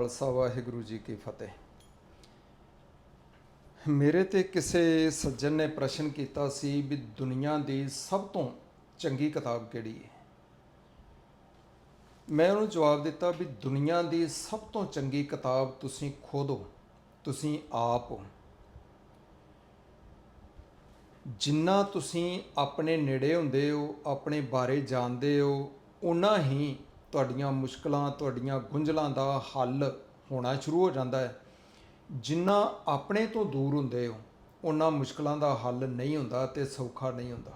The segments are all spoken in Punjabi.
ਖਾਲਸਾ ਵਾਹਿਗੁਰੂ ਜੀ ਕੀ ਫਤਿਹ। ਮੇਰੇ ਤੇ ਕਿਸੇ ਸੱਜਣ ਨੇ ਪ੍ਰਸ਼ਨ ਕੀਤਾ ਸੀ ਵੀ ਦੁਨੀਆ ਦੀ ਸਭ ਤੋਂ ਚੰਗੀ ਕਿਤਾਬ ਕਿਹੜੀ ਹੈ? ਮੈਂ ਉਹਨੂੰ ਜਵਾਬ ਦਿੱਤਾ ਵੀ ਦੁਨੀਆ ਦੀ ਸਭ ਤੋਂ ਚੰਗੀ ਕਿਤਾਬ ਤੁਸੀਂ ਖੁਦ ਹੋ, ਤੁਸੀਂ ਆਪ ਹੋ। ਜਿੰਨਾ ਤੁਸੀਂ ਆਪਣੇ ਨੇੜੇ ਹੁੰਦੇ ਹੋ, ਆਪਣੇ ਬਾਰੇ ਜਾਣਦੇ ਹੋ ਉਨਾ ਹੀ ਤੁਹਾਡੀਆਂ ਮੁਸ਼ਕਲਾਂ, ਤੁਹਾਡੀਆਂ ਗੁੰਝਲਾਂ ਦਾ ਹੱਲ ਹੋਣਾ ਸ਼ੁਰੂ ਹੋ ਜਾਂਦਾ ਹੈ। ਜਿੰਨਾ ਆਪਣੇ ਤੋਂ ਦੂਰ ਹੁੰਦੇ ਹੋ, ਉਹਨਾਂ ਮੁਸ਼ਕਲਾਂ ਦਾ ਹੱਲ ਨਹੀਂ ਹੁੰਦਾ ਤੇ ਸੌਖਾ ਨਹੀਂ ਹੁੰਦਾ।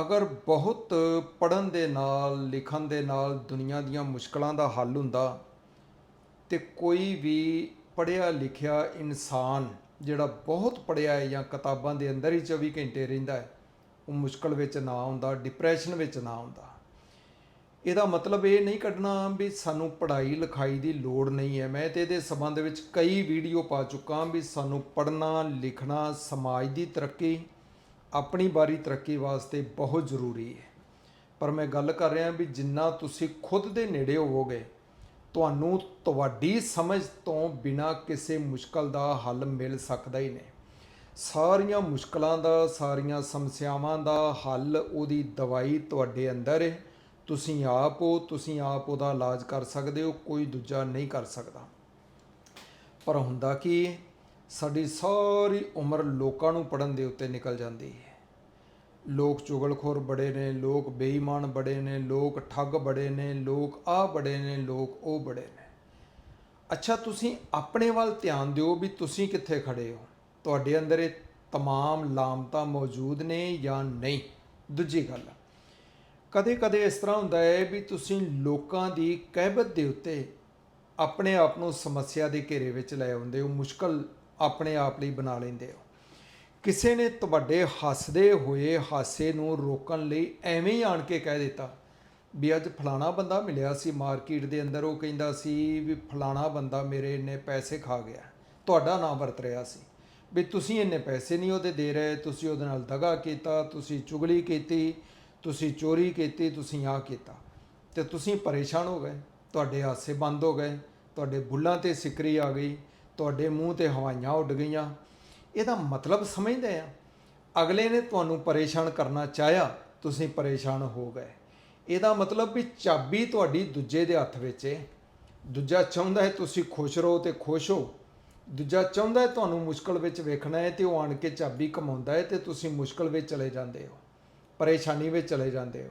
ਅਗਰ ਬਹੁਤ ਪੜਨ ਦੇ ਨਾਲ, ਲਿਖਣ ਦੇ ਨਾਲ ਦੁਨੀਆ ਦੀਆਂ ਮੁਸ਼ਕਲਾਂ ਦਾ ਹੱਲ ਹੁੰਦਾ ਤੇ ਕੋਈ ਵੀ ਪੜਿਆ ਲਿਖਿਆ ਇਨਸਾਨ ਜਿਹੜਾ ਬਹੁਤ ਪੜਿਆ ਹੈ ਜਾਂ ਕਿਤਾਬਾਂ ਦੇ ਅੰਦਰ ਹੀ 24 ਘੰਟੇ ਰਹਿੰਦਾ ਹੈ, ਉਹ ਮੁਸ਼ਕਲ ਵਿੱਚ ਨਾ ਆਉਂਦਾ ਡਿਪਰੈਸ਼ਨ ਵਿੱਚ ਨਾ ਆਉਂਦਾ। ਇਹਦਾ ਮਤਲਬ ਇਹ ਨਹੀਂ ਕੱਢਣਾ ਵੀ ਸਾਨੂੰ ਪੜ੍ਹਾਈ ਲਿਖਾਈ ਦੀ ਲੋੜ ਨਹੀਂ ਹੈ। ਮੈਂ ਤੇ ਇਹਦੇ ਸੰਬੰਧ ਵਿੱਚ ਕਈ ਵੀਡੀਓ ਪਾ ਚੁੱਕਾ ਵੀ ਸਾਨੂੰ ਪੜ੍ਹਨਾ, ਲਿਖਣਾ, ਸਮਾਜ ਦੀ ਤਰੱਕੀ, ਆਪਣੀ ਬਾਰੀ ਤਰੱਕੀ ਵਾਸਤੇ ਬਹੁਤ ਜ਼ਰੂਰੀ ਹੈ। ਪਰ ਮੈਂ ਗੱਲ ਕਰ ਰਿਹਾ ਵੀ ਜਿੰਨਾ ਤੁਸੀਂ ਖੁਦ ਦੇ ਨੇੜੇ ਹੋਵੋਗੇ, ਤੁਹਾਨੂੰ ਤੁਹਾਡੀ ਸਮਝ ਤੋਂ ਬਿਨਾ ਕਿਸੇ ਮੁਸ਼ਕਲ ਦਾ ਹੱਲ ਮਿਲ ਸਕਦਾ ਹੀ ਨਹੀਂ। ਸਾਰੀਆਂ ਮੁਸ਼ਕਲਾਂ ਦਾ, ਸਾਰੀਆਂ ਸਮੱਸਿਆਵਾਂ ਦਾ ਹੱਲ ਉਹਦੀ ਦਵਾਈ ਤੁਹਾਡੇ ਅੰਦਰ ਹੈ। ਤੁਸੀਂ ਆਪ ਹੋ ਤੁਸੀਂ ਆਪ ਉਹਦਾ ਇਲਾਜ ਕਰ ਸਕਦੇ ਹੋ ਕੋਈ ਦੂਜਾ ਨਹੀਂ ਕਰ ਸਕਦਾ ਪਰ ਹੁੰਦਾ ਕੀ ਹੈ? ਸਾਡੀ ਸਾਰੀ ਉਮਰ ਲੋਕਾਂ ਨੂੰ ਪੜਨ ਦੇ ਉੱਤੇ ਨਿਕਲ ਜਾਂਦੀ ਹੈ ਲੋਕ ਚੁਗਲਖੋਰ ਬੜੇ ਨੇ ਲੋਕ ਬੇਈਮਾਨ ਬੜੇ ਨੇ ਲੋਕ ਠੱਗ ਬੜੇ ਨੇ ਲੋਕ ਆ ਬੜੇ ਨੇ ਲੋਕ ਉਹ ਬੜੇ ਨੇ ਅੱਛਾ ਤੁਸੀਂ ਆਪਣੇ ਵੱਲ ਧਿਆਨ ਦਿਓ ਵੀ ਤੁਸੀਂ ਕਿੱਥੇ ਖੜੇ ਹੋ ਤੁਹਾਡੇ ਅੰਦਰ ਇਹ तमाम ਲਾਮਤਾਂ ਮੌਜੂਦ ਨੇ ਜਾਂ ਨਹੀਂ ਦੂਜੀ ਗੱਲ ਕਦੇ ਕਦੇ ਇਸ ਤਰ੍ਹਾਂ ਹੁੰਦਾ ਹੈ ਵੀ ਤੁਸੀਂ ਲੋਕਾਂ ਦੀ ਕਹਿਬਤ ਦੇ ਉੱਤੇ ਆਪਣੇ ਆਪ ਨੂੰ ਸਮੱਸਿਆ ਦੇ ਘੇਰੇ ਵਿੱਚ ਲੈ ਆਉਂਦੇ ਹੋ, ਮੁਸ਼ਕਲ ਆਪਣੇ ਆਪ ਲਈ ਬਣਾ ਲੈਂਦੇ ਹੋ। ਕਿਸੇ ਨੇ ਤੁਹਾਡੇ ਹੱਸਦੇ ਹੋਏ ਹਾਸੇ ਨੂੰ ਰੋਕਣ ਲਈ ਐਵੇਂ ਹੀ ਆਣ ਕੇ ਕਹਿ ਦਿੱਤਾ ਵੀ ਅੱਜ ਫਲਾਣਾ ਬੰਦਾ ਮਿਲਿਆ ਸੀ ਮਾਰਕੀਟ ਦੇ ਅੰਦਰ, ਉਹ ਕਹਿੰਦਾ ਸੀ ਵੀ ਫਲਾਣਾ ਬੰਦਾ ਮੇਰੇ ਇੰਨੇ ਪੈਸੇ ਖਾ ਗਿਆ, ਤੁਹਾਡਾ ਨਾਮ ਵਰਤ ਰਿਹਾ ਸੀ। ਵੀ ਤੁਸੀਂ ਇੰਨੇ ਪੈਸੇ ਨਹੀਂ ਉਹਦੇ ਦੇ ਰਹੇ, ਤੁਸੀਂ ਉਹਦੇ ਨਾਲ ਦਗਾ ਕੀਤਾ, ਤੁਸੀਂ ਚੁਗਲੀ ਕੀਤੀ ਤੁਸੀਂ ਚੋਰੀ ਕੀਤੀ, ਤੁਸੀਂ ਆ ਕੀਤਾ। ਤੇ ਤੁਸੀਂ ਪਰੇਸ਼ਾਨ ਹੋ ਗਏ। ਤੁਹਾਡੇ ਹਾਸੇ ਬੰਦ ਹੋ ਗਏ। ਤੁਹਾਡੇ ਬੁੱਲਾਂ ਤੇ ਸਿਕਰੀ ਆ ਗਈ। ਤੁਹਾਡੇ ਮੂੰਹ ਤੇ ਹਵਾਈਆਂ ਉੱਡ ਗਈਆਂ। ਇਹਦਾ ਮਤਲਬ ਸਮਝਦੇ ਆ। ਅਗਲੇ ਨੇ ਤੁਹਾਨੂੰ ਪਰੇਸ਼ਾਨ ਕਰਨਾ ਚਾਹਿਆ, ਤੁਸੀਂ ਪਰੇਸ਼ਾਨ ਹੋ ਗਏ। ਇਹਦਾ ਮਤਲਬ ਵੀ ਚਾਬੀ ਤੁਹਾਡੀ ਦੂਜੇ ਦੇ ਹੱਥ ਵਿੱਚ ਹੈ ਦੂਜਾ ਚਾਹੁੰਦਾ ਹੈ ਤੁਸੀਂ ਖੁਸ਼ ਰਹੋ ਤੇ ਖੁਸ਼ ਹੋ। ਦੂਜਾ ਚਾਹੁੰਦਾ ਹੈ ਤੁਹਾਨੂੰ ਮੁਸ਼ਕਲ ਵਿੱਚ ਵੇਖਣਾ ਹੈ ਤੇ ਉਹ ਆਣ ਕੇ ਚਾਬੀ ਕਮਾਉਂਦਾ ਹੈ ਤੇ ਤੁਸੀਂ ਮੁਸ਼ਕਲ ਵਿੱਚ ਚਲੇ ਜਾਂਦੇ ਹੋ। ਪਰੇਸ਼ਾਨੀ ਵਿੱਚ ਚਲੇ ਜਾਂਦੇ ਹੋ।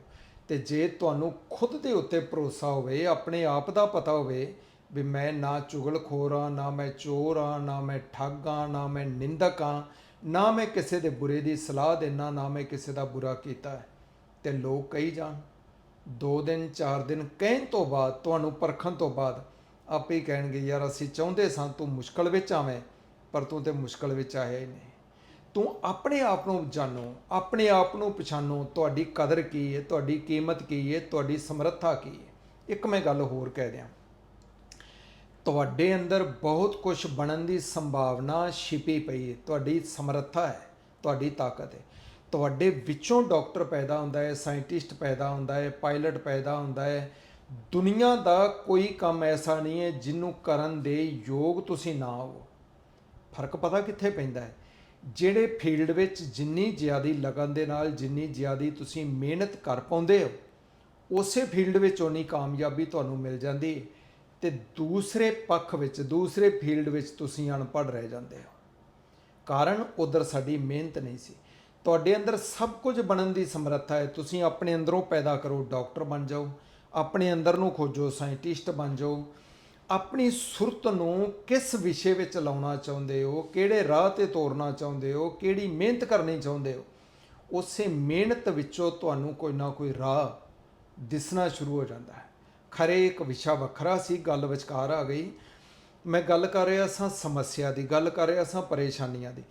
ਤੇ ਜੇ ਤੁਹਾਨੂੰ ਖੁਦ ਦੇ ਉੱਤੇ ਭਰੋਸਾ ਹੋਵੇ, ਆਪਣੇ ਆਪ ਦਾ ਪਤਾ ਹੋਵੇ ਵੀ ਮੈਂ ਨਾ ਚੁਗਲਖੋਰ ਹਾਂ, ਨਾ ਮੈਂ ਚੋਰ ਹਾਂ, ਨਾ ਮੈਂ ਠੱਗ ਹਾਂ, ਨਾ ਮੈਂ ਨਿੰਦਕ ਹਾਂ, ਨਾ ਮੈਂ ਕਿਸੇ ਦੇ ਬੁਰੇ ਦੀ ਸਲਾਹ ਦੇਣਾ ਨਾ ਮੈਂ ਕਿਸੇ ਦਾ ਬੁਰਾ ਕੀਤਾ ਹੈ। ਤੇ ਲੋਕ ਕਹੀ ਜਾਣ, ਦੋ ਦਿਨ, ਚਾਰ ਦਿਨ ਕਹਿਣ ਤੋਂ ਬਾਅਦ, ਤੁਹਾਨੂੰ ਪਰਖਣ ਤੋਂ ਬਾਅਦ ਆਪੇ ਕਹਿਣਗੇ, ਯਾਰ ਅਸੀਂ ਚਾਹੁੰਦੇ ਸਾਂ ਤੂੰ ਮੁਸ਼ਕਲ ਵਿੱਚ ਆਵੇਂ, ਪਰ ਤੂੰ ਤੇ ਮੁਸ਼ਕਲ ਵਿੱਚ ਆਇਆ ਹੀ ਨਹੀਂ। ਤੂੰ ਆਪਣੇ ਆਪ ਨੂੰ ਜਾਣੋ, ਆਪਣੇ ਆਪ ਨੂੰ ਪਛਾਣੋ, ਤੁਹਾਡੀ ਕਦਰ ਕੀ ਹੈ ਤੁਹਾਡੀ ਕੀਮਤ ਕੀ ਹੈ ਤੁਹਾਡੀ ਸਮਰੱਥਾ ਕੀ ਹੈ ਇੱਕ ਮੈਂ ਗੱਲ ਹੋਰ ਕਹਿ ਦਿਆਂ। ਤੁਹਾਡੇ ਅੰਦਰ ਬਹੁਤ ਕੁਝ ਬਣਨ ਦੀ ਸੰਭਾਵਨਾ ਛਿਪੀ ਪਈ ਹੈ ਤੁਹਾਡੀ ਸਮਰੱਥਾ ਹੈ, ਤੁਹਾਡੀ ਤਾਕਤ ਹੈ। ਤੁਹਾਡੇ ਵਿੱਚੋਂ ਡਾਕਟਰ ਪੈਦਾ ਹੁੰਦਾ ਹੈ, ਸਾਇੰਟਿਸਟ ਪੈਦਾ ਹੁੰਦਾ ਹੈ, ਪਾਇਲਟ ਪੈਦਾ ਹੁੰਦਾ ਹੈ। ਦੁਨੀਆ ਦਾ ਕੋਈ ਕੰਮ ਐਸਾ ਨਹੀਂ ਹੈ ਜਿਹਨੂੰ ਕਰਨ ਦੇ ਯੋਗ ਤੁਸੀਂ ਨਾ ਹੋ ਫ਼ਰਕ ਪਤਾ ਕਿੱਥੇ ਪੈਂਦਾ ਹੈ? ਜਿਹੜੇ ਫੀਲਡ ਵਿੱਚ ਜਿੰਨੀ ਜ਼ਿਆਦੀ ਲਗਨ ਦੇ ਨਾਲ, ਜਿੰਨੀ ਜ਼ਿਆਦੀ ਤੁਸੀਂ ਮਿਹਨਤ ਕਰ ਪਾਉਂਦੇ ਹੋ, ਉਸੇ ਫੀਲਡ ਵਿੱਚ ਉਨੀ ਕਾਮਯਾਬੀ ਤੁਹਾਨੂੰ ਮਿਲ ਜਾਂਦੀ ਹੈ ਤੇ ਦੂਸਰੇ ਪੱਖ ਵਿੱਚ, ਦੂਸਰੇ ਫੀਲਡ ਵਿੱਚ ਤੁਸੀਂ ਅਨਪੜ੍ਹ ਰਹਿ ਜਾਂਦੇ ਹੋ। ਕਾਰਨ ਉਧਰ ਸਾਡੀ ਮਿਹਨਤ ਨਹੀਂ ਸੀ। ਤੁਹਾਡੇ ਅੰਦਰ ਸਭ ਕੁਝ ਬਣਨ ਦੀ ਸਮਰੱਥਾ ਹੈ। ਤੁਸੀਂ ਆਪਣੇ ਅੰਦਰੋਂ ਪੈਦਾ ਕਰੋ, ਡਾਕਟਰ ਬਣ ਜਾਓ। ਆਪਣੇ ਅੰਦਰ ਨੂੰ ਖੋਜੋ, ਸਾਇੰਟਿਸਟ ਬਣ ਜਾਓ। ਆਪਣੀ ਸੁਰਤ ਨੂੰ ਕਿਸ ਵਿਸ਼ੇ ਵਿੱਚ ਲਾਉਣਾ ਚਾਹੁੰਦੇ ਹੋ? ਕਿਹੜੇ ਰਾਹ ਤੇ ਤੋਰਨਾ ਚਾਹੁੰਦੇ ਹੋ? ਕਿਹੜੀ ਮਿਹਨਤ ਕਰਨੀ ਚਾਹੁੰਦੇ ਹੋ? ਉਸੇ ਮਿਹਨਤ ਵਿੱਚੋਂ ਤੁਹਾਨੂੰ ਕੋਈ ਨਾ ਕੋਈ ਰਾਹ ਦਿਸਣਾ ਸ਼ੁਰੂ ਹੋ ਜਾਂਦਾ ਹੈ। ਖਰੇ ਇੱਕ ਵਿਸ਼ਾ ਵੱਖਰਾ ਸੀ, ਗੱਲ ਵਿਚਕਾਰ ਆ ਗਈ। ਮੈਂ ਗੱਲ ਕਰ ਰਿਹਾ ਸਾਂ ਸਮੱਸਿਆ ਦੀ, ਗੱਲ ਕਰ ਰਿਹਾ ਸਾਂ ਪਰੇਸ਼ਾਨੀਆਂ ਦੀ।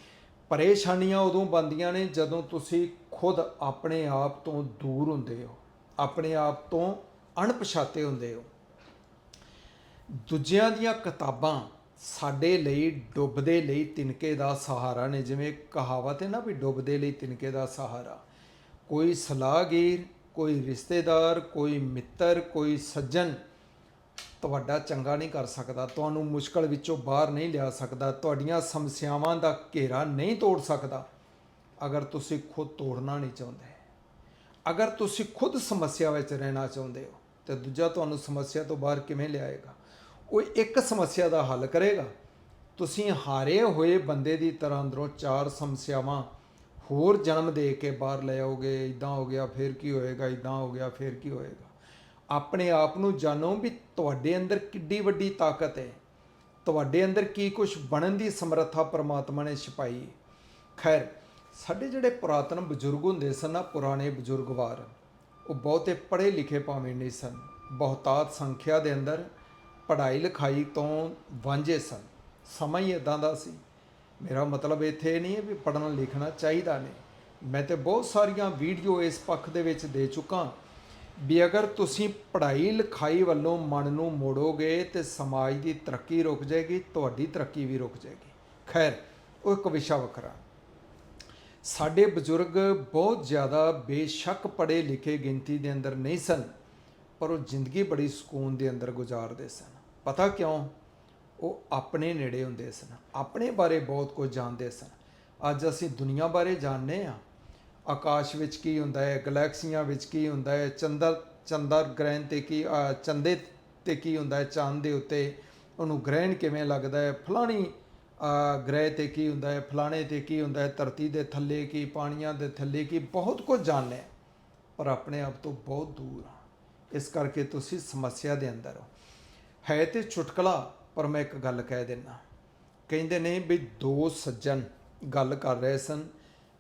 ਪਰੇਸ਼ਾਨੀਆਂ ਉਦੋਂ ਬਣਦੀਆਂ ਨੇ ਜਦੋਂ ਤੁਸੀਂ ਖੁਦ ਆਪਣੇ ਆਪ ਤੋਂ ਦੂਰ ਹੁੰਦੇ ਹੋ। ਆਪਣੇ ਆਪ ਤੋਂ ਅਣਪਛਾਤੇ ਹੁੰਦੇ ਹੋ। ਦੂਜਿਆਂ ਦੀਆਂ ਕਿਤਾਬਾਂ ਸਾਡੇ ਲਈ ਡੁੱਬਦੇ ਲਈ ਤਿਨਕੇ ਦਾ ਸਹਾਰਾ ਨੇ, ਜਿਵੇਂ ਕਹਾਵਤ ਹੈ ਨਾ ਵੀ ਡੁੱਬਦੇ ਲਈ ਤਿਨਕੇ ਦਾ ਸਹਾਰਾ। ਕੋਈ ਸਲਾਹਗੀਰ, ਕੋਈ ਰਿਸ਼ਤੇਦਾਰ, ਕੋਈ ਮਿੱਤਰ, ਕੋਈ ਸੱਜਣ ਤੁਹਾਡਾ ਚੰਗਾ ਨਹੀਂ ਕਰ ਸਕਦਾ, ਤੁਹਾਨੂੰ ਮੁਸ਼ਕਲ ਵਿੱਚੋਂ ਬਾਹਰ ਨਹੀਂ ਲਿਆ ਸਕਦਾ, ਤੁਹਾਡੀਆਂ ਸਮੱਸਿਆਵਾਂ ਦਾ ਘੇਰਾ ਨਹੀਂ ਤੋੜ ਸਕਦਾ। ਅਗਰ ਤੁਸੀਂ ਖੁਦ ਤੋੜਨਾ ਨਹੀਂ ਚਾਹੁੰਦੇ, ਅਗਰ ਤੁਸੀਂ ਖੁਦ ਸਮੱਸਿਆ ਵਿੱਚ ਰਹਿਣਾ ਚਾਹੁੰਦੇ ਹੋ, ਤੇ ਦੂਜਾ ਤੁਹਾਨੂੰ ਸਮੱਸਿਆ ਤੋਂ ਬਾਹਰ ਕਿਵੇਂ ਲਿਆਏਗਾ? ਉਹ ਇੱਕ ਸਮੱਸਿਆ ਦਾ ਹੱਲ ਕਰੇਗਾ। ਤੁਸੀਂ ਹਾਰੇ ਹੋਏ ਬੰਦੇ ਦੀ ਤਰ੍ਹਾਂ ਅੰਦਰੋਂ ਚਾਰ ਸਮੱਸਿਆਵਾਂ ਹੋਰ ਜਨਮ ਦੇ ਕੇ ਬਾਹਰ ਲੈ ਆਓਗੇ ਇਦਾਂ ਹੋ ਗਿਆ, ਫਿਰ ਕੀ ਹੋਏਗਾ ਇਦਾਂ ਹੋ ਗਿਆ, ਫਿਰ ਕੀ ਹੋਏਗਾ। ਆਪਣੇ ਆਪ ਨੂੰ ਜਾਣੋ ਵੀ ਤੁਹਾਡੇ ਅੰਦਰ ਕਿੱਡੀ ਵੱਡੀ ਤਾਕਤ ਹੈ। ਤੁਹਾਡੇ ਅੰਦਰ ਕੀ ਕੁਝ ਬਣਨ ਦੀ ਸਮਰੱਥਾ ਪਰਮਾਤਮਾ ਨੇ ਛਪਾਈ ਖੈਰ, ਸਾਡੇ ਜਿਹੜੇ ਪੁਰਾਤਨ ਬਜ਼ੁਰਗ ਹੁੰਦੇ ਸਨ ਨਾ, ਪੁਰਾਣੇ ਬਜ਼ੁਰਗਵਾਰ, ਉਹ ਬਹੁਤੇ ਪੜ੍ਹੇ ਲਿਖੇ ਭਾਵੇਂ ਨਹੀਂ ਸਨ। ਬਹੁਤਾਤ ਸੰਖਿਆ ਦੇ ਅੰਦਰ ਪੜ੍ਹਾਈ ਲਿਖਾਈ ਤੋਂ ਵਾਂਝੇ ਸਨ। ਸਮਾਂ ਹੀ ਇਦਾਂ ਦਾ ਸੀ। ਮੇਰਾ ਮਤਲਬ ਇੱਥੇ ਇਹ ਨਹੀਂ ਹੈ ਵੀ ਪੜ੍ਹਨਾ ਲਿਖਣਾ ਚਾਹੀਦਾ ਨਹੀਂ ਮੈਂ ਤੇ ਬਹੁਤ ਸਾਰੀਆਂ ਵੀਡੀਓ ਇਸ ਪੱਖ ਦੇ ਵਿੱਚ ਦੇ ਚੁੱਕਾ ਵੀ ਅਗਰ ਤੁਸੀਂ ਪੜ੍ਹਾਈ ਲਿਖਾਈ ਵੱਲੋਂ ਮਨ ਨੂੰ ਮੋੜੋਗੇ ਤੇ ਸਮਾਜ ਦੀ ਤਰੱਕੀ ਰੁਕ ਜਾਏਗੀ, ਤੁਹਾਡੀ ਤਰੱਕੀ ਵੀ ਰੁਕ ਜਾਏਗੀ। ਖੈਰ, ਉਹ ਇੱਕ ਵਿਸ਼ਾ ਵੱਖਰਾ। ਸਾਡੇ ਬਜ਼ੁਰਗ ਬਹੁਤ ਜ਼ਿਆਦਾ ਬੇਸ਼ੱਕ ਪੜ੍ਹੇ ਲਿਖੇ ਗਿਣਤੀ ਦੇ ਅੰਦਰ ਨਹੀਂ ਸਨ, ਪਰ ਉਹ ਜ਼ਿੰਦਗੀ ਬੜੀ ਸਕੂਨ ਦੇ ਅੰਦਰ ਗੁਜ਼ਾਰਦੇ ਸਨ। ਪਤਾ ਕਿਉਂ? ਉਹ ਆਪਣੇ ਨੇੜੇ ਹੁੰਦੇ ਸਨ, ਆਪਣੇ ਬਾਰੇ ਬਹੁਤ ਕੁਝ ਜਾਣਦੇ ਸਨ। ਅੱਜ ਅਸੀਂ ਦੁਨੀਆ ਬਾਰੇ ਜਾਣਦੇ ਆ ਆਕਾਸ਼ ਵਿੱਚ ਕੀ ਹੁੰਦਾ ਹੈ, ਗੈਲੈਕਸੀਆਂ ਵਿੱਚ ਕੀ ਹੁੰਦਾ ਹੈ, ਚੰਦਰ ਚੰਦਰ ਗ੍ਰਹਿਣ ਤੇ ਕੀ ਚੰਦੇ ਤੇ ਕੀ ਹੁੰਦਾ ਹੈ, ਚਾਂਦ ਦੇ ਉੱਤੇ ਉਹਨੂੰ ਗ੍ਰਹਿਣ ਕਿਵੇਂ ਲੱਗਦਾ ਹੈ, ਫਲਾਣੀ ਗ੍ਰਹਿ ਤੇ ਕੀ ਹੁੰਦਾ ਹੈ, ਫਲਾਣੇ ਤੇ ਕੀ ਹੁੰਦਾ ਹੈ, ਧਰਤੀ ਦੇ ਥੱਲੇ ਕੀ, ਪਾਣੀਆਂ ਦੇ ਥੱਲੇ ਕੀ, ਬਹੁਤ ਕੁਝ ਜਾਣਦੇ ਪਰ ਆਪਣੇ ਆਪ ਤੋਂ ਬਹੁਤ ਦੂਰ ਆ ਇਸ ਕਰਕੇ ਤੁਸੀਂ ਸਮੱਸਿਆ ਦੇ ਅੰਦਰ ਹੋ। ਹੈ ਤੇ ਚੁਟਕਲਾ ਪਰ ਮੈਂ ਇੱਕ ਗੱਲ ਕਹਿ ਦਿੰਦਾ ਕਹਿੰਦੇ ਨੇ ਵੀ ਦੋ ਸੱਜਣ ਗੱਲ ਕਰ ਰਹੇ ਸਨ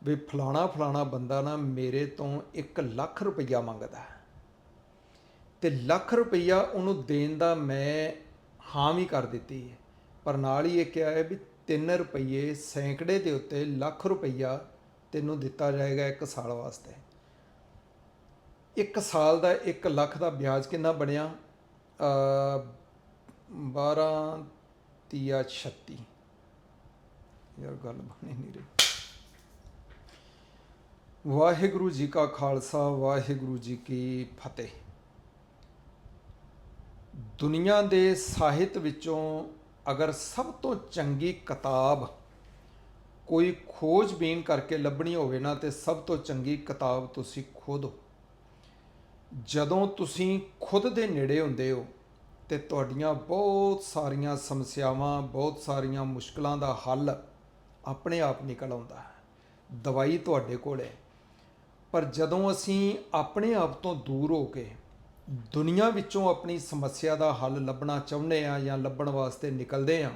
ਵੀ ਫਲਾਣਾ ਫਲਾਣਾ ਬੰਦਾ ਨਾ ਮੇਰੇ ਤੋਂ 1 ਲੱਖ ਰੁਪਈਆ ਮੰਗਦਾ ਹੈ। ਤੇ ਲੱਖ ਰੁਪਈਆ ਉਹਨੂੰ ਦੇਣ ਦਾ ਮੈਂ ਹਾਂ ਵੀ ਕਰ ਦਿੱਤੀ ਹੈ। ਪਰ ਨਾਲ ਹੀ ਇਹ ਕਿਹਾ ਹੈ ਵੀ 3 ਰੁਪਈਏ ਸੈਂਕੜੇ ਦੇ ਉੱਤੇ ਲੱਖ ਰੁਪਈਆ ਤੈਨੂੰ ਦਿੱਤਾ ਜਾਏਗਾ ਇੱਕ ਸਾਲ ਵਾਸਤੇ। ਇੱਕ ਸਾਲ ਦਾ 1 ਲੱਖ ਦਾ ਵਿਆਜ ਕਿੰਨਾ ਬਣਿਆ? 12 ਤੀਆ 36 ਯਾਰ ਗੱਲ ਬਣੀ ਨਹੀਂ ਰਹੀ। ਵਾਹਿਗੁਰੂ ਜੀ ਕਾ ਖਾਲਸਾ, ਵਾਹਿਗੁਰੂ ਜੀ ਕੀ ਫਤਿਹ। ਦੁਨੀਆ ਦੇ ਸਾਹਿਤ ਵਿੱਚੋਂ ਅਗਰ ਸਭ ਤੋਂ ਚੰਗੀ ਕਿਤਾਬ ਕੋਈ ਖੋਜਬੀਨ ਕਰਕੇ ਲੱਭਣੀ ਹੋਵੇ ਨਾ, ਤੇ ਸਭ ਤੋਂ ਚੰਗੀ ਕਿਤਾਬ ਤੁਸੀਂ ਖੁਦ ਹੋ। ਜਦੋਂ ਤੁਸੀਂ ਖੁਦ ਦੇ ਨੇੜੇ ਹੁੰਦੇ ਹੋ ਤੇ ਤੁਹਾਡੀਆਂ ਬਹੁਤ ਸਾਰੀਆਂ ਸਮੱਸਿਆਵਾਂ, ਬਹੁਤ ਸਾਰੀਆਂ ਮੁਸ਼ਕਲਾਂ ਦਾ ਹੱਲ ਆਪਣੇ ਆਪ ਨਿਕਲ ਆਉਂਦਾ ਹੈ। ਦਵਾਈ ਤੁਹਾਡੇ ਕੋਲ ਹੈ। ਪਰ ਜਦੋਂ ਅਸੀਂ ਆਪਣੇ ਆਪ ਤੋਂ ਦੂਰ ਹੋ ਕੇ ਦੁਨੀਆ ਵਿੱਚੋਂ ਆਪਣੀ ਸਮੱਸਿਆ ਦਾ ਹੱਲ ਲੱਭਣਾ ਚਾਹੁੰਦੇ ਆ ਜਾਂ ਲੱਭਣ ਵਾਸਤੇ ਨਿਕਲਦੇ ਆ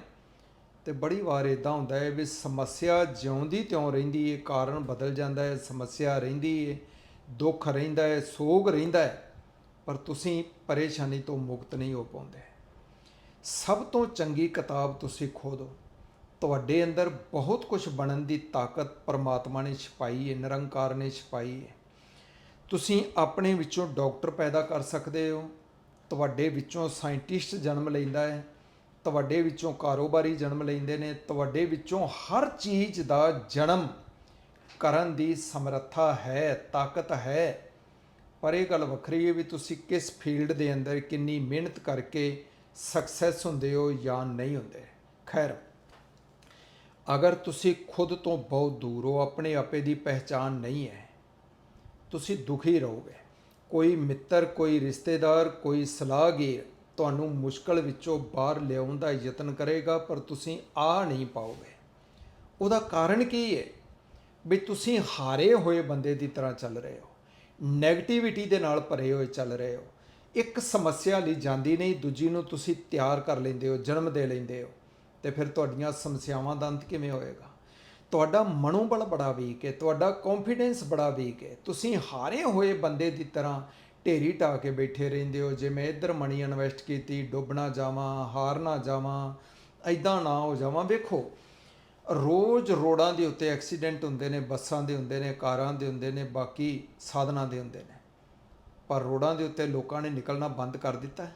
ਤੇ ਬੜੀ ਵਾਰ ਇਦਾਂ ਹੁੰਦਾ ਹੈ ਵੀ ਸਮੱਸਿਆ ਜਿਉਂਦੀ ਤਿਉਂ ਰਹਿੰਦੀ ਹੈ ਕਾਰਨ ਬਦਲ ਜਾਂਦਾ ਹੈ, ਸਮੱਸਿਆ ਰਹਿੰਦੀ ਹੈ ਦੁੱਖ ਰਹਿੰਦਾ ਹੈ, ਸੋਗ ਰਹਿੰਦਾ ਹੈ। ਪਰ ਤੁਸੀਂ ਪਰੇਸ਼ਾਨੀ ਤੋਂ ਮੁਕਤ ਨਹੀਂ ਹੋ ਪਾਉਂਦੇ। ਸਭ ਤੋਂ ਚੰਗੀ ਕਿਤਾਬ ਤੁਸੀਂ ਖੋਦੋ ਤੁਹਾਡੇ ਅੰਦਰ ਬਹੁਤ ਕੁਝ ਬਣਨ ਦੀ ਤਾਕਤ ਪਰਮਾਤਮਾ ਨੇ ਛਪਾਈ ਹੈ ਨਿਰੰਕਾਰ ਨੇ ਛਪਾਈ ਹੈ ਤੁਸੀਂ ਆਪਣੇ ਵਿੱਚੋਂ ਡਾਕਟਰ ਪੈਦਾ ਕਰ ਸਕਦੇ ਹੋ। ਤੁਹਾਡੇ ਵਿੱਚੋਂ ਸਾਇੰਟਿਸਟ ਜਨਮ ਲੈਂਦਾ ਹੈ। ਤੁਹਾਡੇ ਵਿੱਚੋਂ ਕਾਰੋਬਾਰੀ ਜਨਮ ਲੈਂਦੇ ਨੇ। ਤੁਹਾਡੇ ਵਿੱਚੋਂ ਹਰ ਚੀਜ਼ ਦਾ ਜਨਮ ਕਰਨ ਦੀ ਸਮਰੱਥਾ ਹੈ, ਤਾਕਤ ਹੈ। ਪਰ ਇਹ ਗੱਲ ਵੱਖਰੀ ਹੈ ਵੀ ਤੁਸੀਂ ਕਿਸ ਫੀਲਡ ਦੇ ਅੰਦਰ ਕਿੰਨੀ ਮਿਹਨਤ ਕਰਕੇ ਸਕਸੈਸ ਹੁੰਦੇ ਹੋ ਜਾਂ ਨਹੀਂ ਹੁੰਦੇ। ਖੈਰ, ਅਗਰ ਤੁਸੀਂ ਖੁਦ ਤੋਂ ਬਹੁਤ ਦੂਰ ਹੋ, ਆਪਣੇ ਆਪੇ ਦੀ ਪਹਿਚਾਨ ਨਹੀਂ ਹੈ, ਤੁਸੀਂ ਦੁਖੀ ਰਹੋਗੇ। ਕੋਈ ਮਿੱਤਰ, ਕੋਈ ਰਿਸ਼ਤੇਦਾਰ, ਕੋਈ ਸਲਾਹਗੀਰ ਤੁਹਾਨੂੰ ਮੁਸ਼ਕਲ ਵਿੱਚੋਂ ਬਾਹਰ ਲਿਆਉਣ ਦਾ ਯਤਨ ਕਰੇਗਾ, ਪਰ ਤੁਸੀਂ ਆ ਨਹੀਂ ਪਾਓਗੇ। ਉਹਦਾ ਕਾਰਨ ਕੀ ਹੈ? ਵੀ ਤੁਸੀਂ ਹਾਰੇ ਹੋਏ ਬੰਦੇ ਦੀ ਤਰ੍ਹਾਂ ਚੱਲ ਰਹੇ ਹੋ। ਨੈਗੇਟਿਵਿਟੀ ਦੇ ਨਾਲ ਭਰੇ ਹੋਏ ਚੱਲ ਰਹੇ ਹੋ। ਇੱਕ ਸਮੱਸਿਆ ਲਈ ਜਾਂਦੀ ਨਹੀਂ, ਦੂਜੀ ਨੂੰ ਤੁਸੀਂ ਤਿਆਰ ਕਰ ਲੈਂਦੇ ਹੋ, ਜਨਮ ਦੇ ਲੈਂਦੇ ਹੋ। ਤੇ ਫਿਰ ਤੁਹਾਡੀਆਂ ਸਮੱਸਿਆਵਾਂ ਦਾ ਅੰਤ ਕਿਵੇਂ ਹੋਏਗਾ? ਤੁਹਾਡਾ ਮਨੋਬਲ ਬੜਾ ਵੀਕ ਹੈ, ਤੁਹਾਡਾ ਕੌਨਫੀਡੈਂਸ ਬੜਾ ਵੀਕ ਹੈ। ਤੁਸੀਂ ਹਾਰੇ ਹੋਏ ਬੰਦੇ ਦੀ ਤਰ੍ਹਾਂ ਢੇਰੀ ਢਾ ਕੇ ਬੈਠੇ ਰਹਿੰਦੇ ਹੋ। ਜੇ ਮੈਂ ਇੱਧਰ ਮਨੀ ਇਨਵੈਸਟ ਕੀਤੀ ਡੁੱਬਣਾ ਜਾਵਾਂ, ਹਾਰ ਨਾ ਜਾਵਾਂ ਐਦਾਂ ਨਾ ਹੋ ਜਾਵਾਂ, ਵੇਖੋ। ਰੋਜ਼ ਰੋਡਾਂ ਦੇ ਉੱਤੇ ਐਕਸੀਡੈਂਟ ਹੁੰਦੇ ਨੇ, ਬੱਸਾਂ ਦੇ ਹੁੰਦੇ ਨੇ, ਕਾਰਾਂ ਦੇ ਹੁੰਦੇ ਨੇ, ਬਾਕੀ ਸਾਧਨਾਂ ਦੇ ਹੁੰਦੇ ਨੇ। ਪਰ ਰੋਡਾਂ ਦੇ ਉੱਤੇ ਲੋਕਾਂ ਨੇ ਨਿਕਲਣਾ ਬੰਦ ਕਰ ਦਿੱਤਾ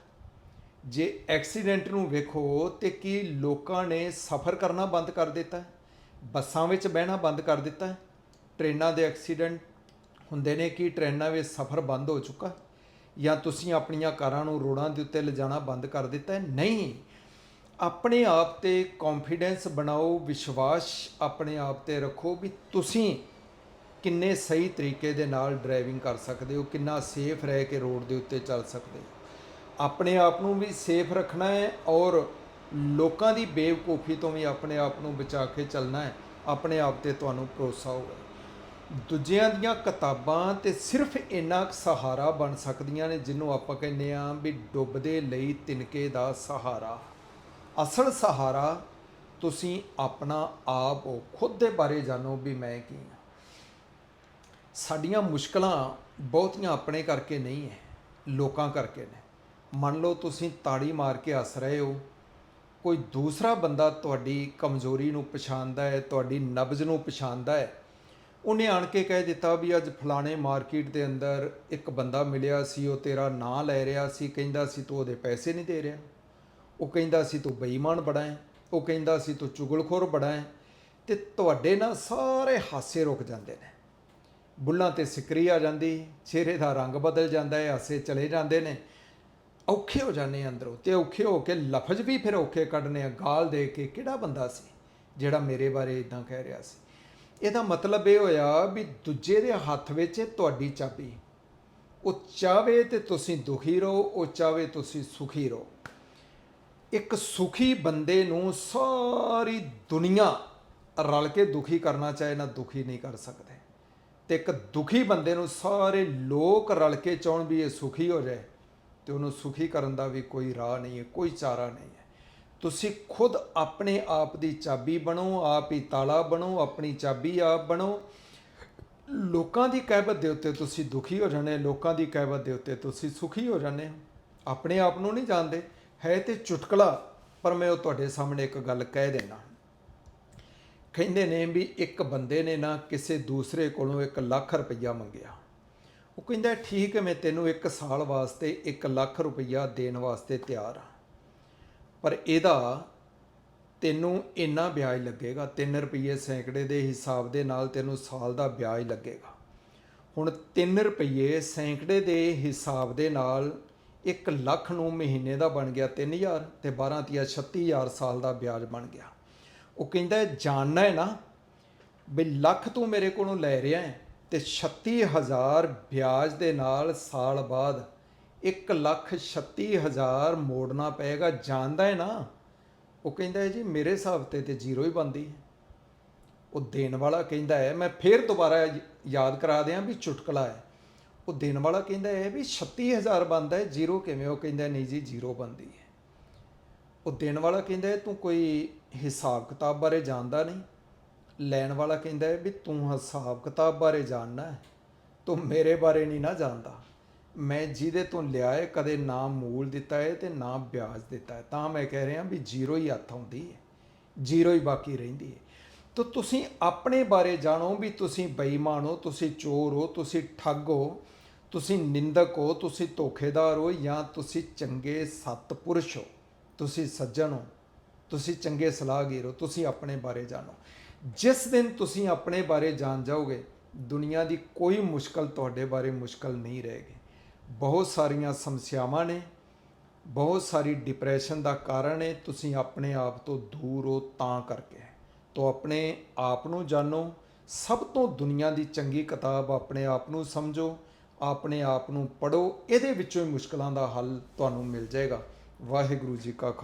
ਜੇ ਐਕਸੀਡੈਂਟ ਨੂੰ ਵੇਖੋ, ਤੇ ਕੀ ਲੋਕਾਂ ਨੇ ਸਫ਼ਰ ਕਰਨਾ ਬੰਦ ਕਰ ਦਿੱਤਾ ਬੱਸਾਂ ਵਿੱਚ ਬਹਿਣਾ ਬੰਦ ਕਰ ਦਿੱਤਾ ਹੈ? ਟ੍ਰੇਨਾਂ ਦੇ ਐਕਸੀਡੈਂਟ ਹੁੰਦੇ ਨੇ ਕਿ ਟ੍ਰੇਨਾਂ ਵਿੱਚ ਸਫ਼ਰ ਬੰਦ ਹੋ ਚੁੱਕਾ ਜਾਂ ਤੁਸੀਂ ਆਪਣੀਆਂ ਕਾਰਾਂ ਨੂੰ ਰੋਡਾਂ ਦੇ ਉੱਤੇ ਲਿਜਾਣਾ ਬੰਦ ਕਰ ਦਿੱਤਾ ਨਹੀਂ ਆਪਣੇ ਆਪ ਤੇ ਕੌਨਫੀਡੈਂਸ ਬਣਾਓ, ਵਿਸ਼ਵਾਸ ਆਪਣੇ ਆਪ ਤੇ ਰੱਖੋ ਵੀ ਤੁਸੀਂ ਕਿੰਨੇ ਸਹੀ ਤਰੀਕੇ ਦੇ ਨਾਲ ਡਰਾਈਵਿੰਗ ਕਰ ਸਕਦੇ ਹੋ, ਕਿੰਨਾ ਸੇਫ ਰਹਿ ਕੇ ਰੋਡ ਦੇ ਉੱਤੇ ਚੱਲ ਸਕਦੇ ਹੋ। ਆਪਣੇ ਆਪ ਨੂੰ ਵੀ ਸੇਫ ਰੱਖਣਾ ਹੈ ਔਰ ਲੋਕਾਂ ਦੀ ਬੇਵਕੂਫੀ ਤੋਂ ਵੀ ਆਪਣੇ ਆਪ ਨੂੰ ਬਚਾ ਕੇ ਚੱਲਣਾ ਹੈ, ਆਪਣੇ ਆਪ ਤੇ ਤੁਹਾਨੂੰ ਭਰੋਸਾ ਹੋਵੇ ਦੂਜਿਆਂ ਦੀਆਂ ਕਿਤਾਬਾਂ ਤੇ ਸਿਰਫ ਇੰਨਾ ਕੁ ਸਹਾਰਾ ਬਣ ਸਕਦੀਆਂ ਨੇ ਜਿਹਨੂੰ ਆਪਾਂ ਕਹਿੰਦੇ ਆ ਵੀ ਡੁੱਬਦੇ ਲਈ ਤਿਨਕੇ ਦਾ ਸਹਾਰਾ। ਅਸਲ ਸਹਾਰਾ ਤੁਸੀਂ ਆਪਣਾ ਆਪ ਹੋ ਖੁਦ ਦੇ ਬਾਰੇ ਜਾਣੋ ਵੀ ਮੈਂ ਕੀ ਹਾਂ। ਸਾਡੀਆਂ ਮੁਸ਼ਕਲਾਂ ਬਹੁਤੀਆਂ ਆਪਣੇ ਕਰਕੇ ਨਹੀਂ ਹੈ, ਲੋਕਾਂ ਕਰਕੇ ਨੇ। ਮੰਨ ਲਓ ਤੁਸੀਂ ਤਾੜੀ ਮਾਰ ਕੇ ਹੱਸ ਰਹੇ ਹੋ, ਕੋਈ ਦੂਸਰਾ ਬੰਦਾ ਤੁਹਾਡੀ ਕਮਜ਼ੋਰੀ ਨੂੰ ਪਛਾਣਦਾ ਹੈ, ਤੁਹਾਡੀ ਨਬਜ਼ ਨੂੰ ਪਛਾਣਦਾ ਹੈ। ਉਹਨੇ ਆਣ ਕੇ ਕਹਿ ਦਿੱਤਾ ਵੀ ਅੱਜ ਫਲਾਣੇ ਮਾਰਕੀਟ ਦੇ ਅੰਦਰ ਇੱਕ ਬੰਦਾ ਮਿਲਿਆ ਸੀ, ਉਹ ਤੇਰਾ ਨਾਂ ਲੈ ਰਿਹਾ ਸੀ, ਕਹਿੰਦਾ ਸੀ ਤੂੰ ਉਹਦੇ ਪੈਸੇ ਨਹੀਂ ਦੇ ਰਿਹਾ। ਉਹ ਕਹਿੰਦਾ ਸੀ ਤੂੰ ਬੇਈਮਾਨ ਬੜਾ ਹੈ। ਉਹ ਕਹਿੰਦਾ ਸੀ ਤੂੰ ਚੁਗਲਖੋਰ ਬੜਾ ਹੈ। ਤੇ ਤੁਹਾਡੇ ਨਾਲ ਸਾਰੇ ਹਾਸੇ ਰੁਕ ਜਾਂਦੇ ਨੇ। ਬੁੱਲਾਂ ਤੇ ਸਿਕਰੀ ਆ ਜਾਂਦੀ, ਚਿਹਰੇ ਦਾ ਰੰਗ ਬਦਲ ਜਾਂਦਾ ਹੈ, ਹਾਸੇ ਚਲੇ ਜਾਂਦੇ ਨੇ। ਔਖੇ ਹੋ ਜਾਂਦੇ ਅੰਦਰੋਂ ਤੇ ਔਖੇ ਹੋ ਕੇ ਲਫ਼ਜ਼ ਵੀ ਫਿਰ ਔਖੇ ਕੱਢਨੇ ਆ। ਗਾਲ ਦੇ ਕੇ ਕਿਹੜਾ ਬੰਦਾ ਸੀ ਜਿਹੜਾ ਮੇਰੇ ਬਾਰੇ ਇਦਾਂ ਕਹਿ ਰਿਹਾ ਸੀ? ਇਹਦਾ ਮਤਲਬ ਇਹ ਹੋਇਆ ਵੀ ਦੂਜੇ ਦੇ ਹੱਥ ਵਿੱਚ ਤੁਹਾਡੀ ਚਾਬੀ। ਉਹ ਚਾਵੇ ਤੇ ਤੁਸੀਂ ਦੁਖੀ ਰਹੋ, ਉਹ ਚਾਵੇ ਤੁਸੀਂ ਸੁਖੀ ਰਹੋ। ਇੱਕ ਸੁਖੀ ਬੰਦੇ ਨੂੰ ਸਾਰੀ ਦੁਨੀਆ ਰਲ ਕੇ ਦੁਖੀ ਕਰਨਾ ਚਾਹੇ ਨਾ ਦੁਖੀ ਨਹੀਂ ਕਰ ਸਕਦੇ। ਤੇ ਇੱਕ ਦੁਖੀ ਬੰਦੇ ਨੂੰ ਸਾਰੇ ਲੋਕ ਰਲ ਕੇ ਚਾਹਣ ਵੀ ਇਹ ਸੁਖੀ ਹੋ ਜਾਏ, ਤੇ ਉਹਨੂੰ ਸੁਖੀ ਕਰਨ ਦਾ ਵੀ ਕੋਈ ਰਾਹ ਨਹੀਂ ਹੈ, ਕੋਈ ਚਾਰਾ ਨਹੀਂ ਹੈ। ਤੁਸੀਂ ਖੁਦ ਆਪਣੇ ਆਪ ਦੀ ਚਾਬੀ ਬਣੋ, ਆਪ ਹੀ ਤਾਲਾ ਬਣੋ, ਆਪਣੀ ਚਾਬੀ ਆਪ ਬਣੋ। ਲੋਕਾਂ ਦੀ ਕਹਿਬਤ ਦੇ ਉੱਤੇ ਤੁਸੀਂ ਦੁਖੀ ਹੋ ਜਾਂਦੇ ਲੋਕਾਂ ਦੀ ਕਹਿਬਤ ਦੇ ਉੱਤੇ ਤੁਸੀਂ ਸੁਖੀ ਹੋ ਜਾਂਦੇ ਹੋ। ਆਪਣੇ ਆਪ ਨੂੰ ਨਹੀਂ ਜਾਣਦੇ। ਹੈ ਤੇ ਚੁਟਕਲਾ, ਪਰ ਮੈਂ ਉਹ ਤੁਹਾਡੇ ਸਾਹਮਣੇ ਇੱਕ ਗੱਲ ਕਹਿ ਦੇਣਾ ਕਹਿੰਦੇ ਨੇ ਵੀ ਇੱਕ ਬੰਦੇ ਨੇ ਨਾ ਕਿਸੇ ਦੂਸਰੇ ਕੋਲੋਂ 1 ਲੱਖ ਰੁਪਈਆ ਮੰਗਿਆ। ਉਹ ਕਹਿੰਦਾ, ਠੀਕ ਹੈ, ਮੈਂ ਤੈਨੂੰ 1 ਸਾਲ ਵਾਸਤੇ 1 ਲੱਖ ਰੁਪਈਆ ਦੇਣ ਵਾਸਤੇ ਤਿਆਰ ਹਾਂ। ਪਰ ਇਹਦਾ ਤੈਨੂੰ ਇੰਨਾ ਵਿਆਜ ਲੱਗੇਗਾ 3 ਰੁਪਏ ਸੈਂਕੜੇ ਦੇ ਹਿਸਾਬ ਦੇ ਨਾਲ ਤੈਨੂੰ ਸਾਲ ਦਾ ਵਿਆਜ ਲੱਗੇਗਾ। ਹੁਣ 3 ਰੁਪਏ ਸੈਂਕੜੇ ਦੇ ਹਿਸਾਬ ਦੇ ਨਾਲ 1 ਲੱਖ ਨੂੰ ਮਹੀਨੇ ਦਾ ਬਣ ਗਿਆ 3000 ਤੇ 12 ਤੀਆ 36000 ਸਾਲ ਦਾ ਵਿਆਜ ਬਣ ਗਿਆ। ਉਹ ਕਹਿੰਦਾ ਜਾਣਨਾ ਹੈ ਨਾ ਵੀ ਲੱਖ ਤੂੰ ਮੇਰੇ ਕੋਲੋਂ ਲੈ ਰਿਹਾ ਹੈ ਤੇ 36000 ਵਿਆਜ ਦੇ ਨਾਲ ਸਾਲ ਬਾਅਦ 1 ਲੱਖ 36000 ਮੋੜਨਾ ਪਏਗਾ। ਜਾਣਦਾ ਹੈ ਨਾ? ਉਹ ਕਹਿੰਦਾ ਹੈ, ਜੀ, ਮੇਰੇ ਹਿਸਾਬ ਤੇ ਤੇ ਜ਼ੀਰੋ ਹੀ ਬੰਦੀ ਹੈ। ਉਹ ਦੇਣ ਵਾਲਾ ਕਹਿੰਦਾ ਹੈ, ਮੈਂ ਫੇਰ ਦੁਬਾਰਾ ਯਾਦ ਕਰਾ ਦਿਆਂ ਵੀ ਚੁਟਕਲਾ ਹੈ। ਉਹ ਦੇਣ ਵਾਲਾ ਕਹਿੰਦਾ ਹੈ ਵੀ 36000 ਬੰਦਾ ਹੈ, ਜ਼ੀਰੋ ਕਿਵੇਂ ਉਹ ਕਹਿੰਦਾ, ਨਹੀਂ ਜੀ, ਜ਼ੀਰੋ ਬੰਦੀ ਹੈ। ਉਹ ਦੇਣ ਵਾਲਾ ਕਹਿੰਦਾ ਹੈ, ਤੂੰ ਕੋਈ ਹਿਸਾਬ ਕਿਤਾਬ ਬਾਰੇ ਜਾਣਦਾ ਨਹੀਂ? ਲੈਣ ਵਾਲਾ ਕਹਿੰਦਾ ਹੈ ਵੀ ਤੂੰ ਹਿਸਾਬ ਕਿਤਾਬ ਬਾਰੇ ਜਾਣਨਾ ਹੈ, ਤੂੰ ਮੇਰੇ ਬਾਰੇ ਨਹੀਂ ਨਾ ਜਾਣਦਾ। ਮੈਂ ਜਿਹਦੇ ਤੋਂ ਲਿਆ ਹੈ, ਕਦੇ ਨਾ ਮੂਲ ਦਿੱਤਾ ਹੈ ਤੇ ਨਾ ਵਿਆਜ ਦਿੱਤਾ ਹੈ। ਤਾਂ ਮੈਂ ਕਹਿ ਰਿਹਾ ਵੀ ਜ਼ੀਰੋ ਹੀ ਹੱਥ ਆਉਂਦੀ ਹੈ, ਜ਼ੀਰੋ ਹੀ ਬਾਕੀ ਰਹਿੰਦੀ ਹੈ। ਤਾਂ ਤੁਸੀਂ ਆਪਣੇ ਬਾਰੇ ਜਾਣੋ ਵੀ ਤੁਸੀਂ ਬੇਈਮਾਨ ਹੋ, ਤੁਸੀਂ ਚੋਰ ਹੋ, ਤੁਸੀਂ ਠੱਗ ਹੋ। ਤੁਸੀਂ ਨਿੰਦਕ ਹੋ, ਤੁਸੀਂ ਧੋਖੇਦਾਰ ਹੋ ਜਾਂ ਤੁਸੀਂ ਚੰਗੇ ਸਤਪੁਰਸ਼ ਹੋ, ਤੁਸੀਂ ਸੱਜਣ ਹੋ, ਤੁਸੀਂ ਚੰਗੇ ਸਲਾਹਗੀਰ ਹੋ, ਤੁਸੀਂ ਆਪਣੇ ਬਾਰੇ ਜਾਣੋ। ਜਿਸ ਦਿਨ ਤੁਸੀਂ ਆਪਣੇ ਬਾਰੇ ਜਾਣ ਜਾਓਗੇ, ਦੁਨੀਆ ਦੀ ਕੋਈ ਮੁਸ਼ਕਲ ਤੁਹਾਡੇ ਬਾਰੇ ਮੁਸ਼ਕਲ ਨਹੀਂ ਰਹੇਗੀ। ਬਹੁਤ ਸਾਰੀਆਂ ਸਮੱਸਿਆਵਾਂ ਨੇ, ਬਹੁਤ ਸਾਰੀ ਡਿਪਰੈਸ਼ਨ ਦਾ ਕਾਰਨ ਹੈ ਤੁਸੀਂ ਆਪਣੇ ਆਪ ਤੋਂ ਦੂਰ ਹੋ ਤਾਂ ਕਰਕੇ। ਤੋ ਆਪਣੇ ਆਪ ਨੂੰ ਜਾਣੋ, ਸਭ ਤੋਂ ਦੁਨੀਆ ਦੀ ਚੰਗੀ ਕਿਤਾਬ ਆਪਣੇ ਆਪ ਨੂੰ ਸਮਝੋ ਆਪਣੇ ਆਪ ਨੂੰ ਪੜੋ ਇਹਦੇ ਵਿੱਚੋਂ ਹੀ ਮੁਸ਼ਕਲਾਂ ਦਾ ਹੱਲ ਤੁਹਾਨੂੰ ਮਿਲ ਜਾਏਗਾ। ਵਾਹਿਗੁਰੂ ਜੀ ਕਾ ਖਾਲਸਾ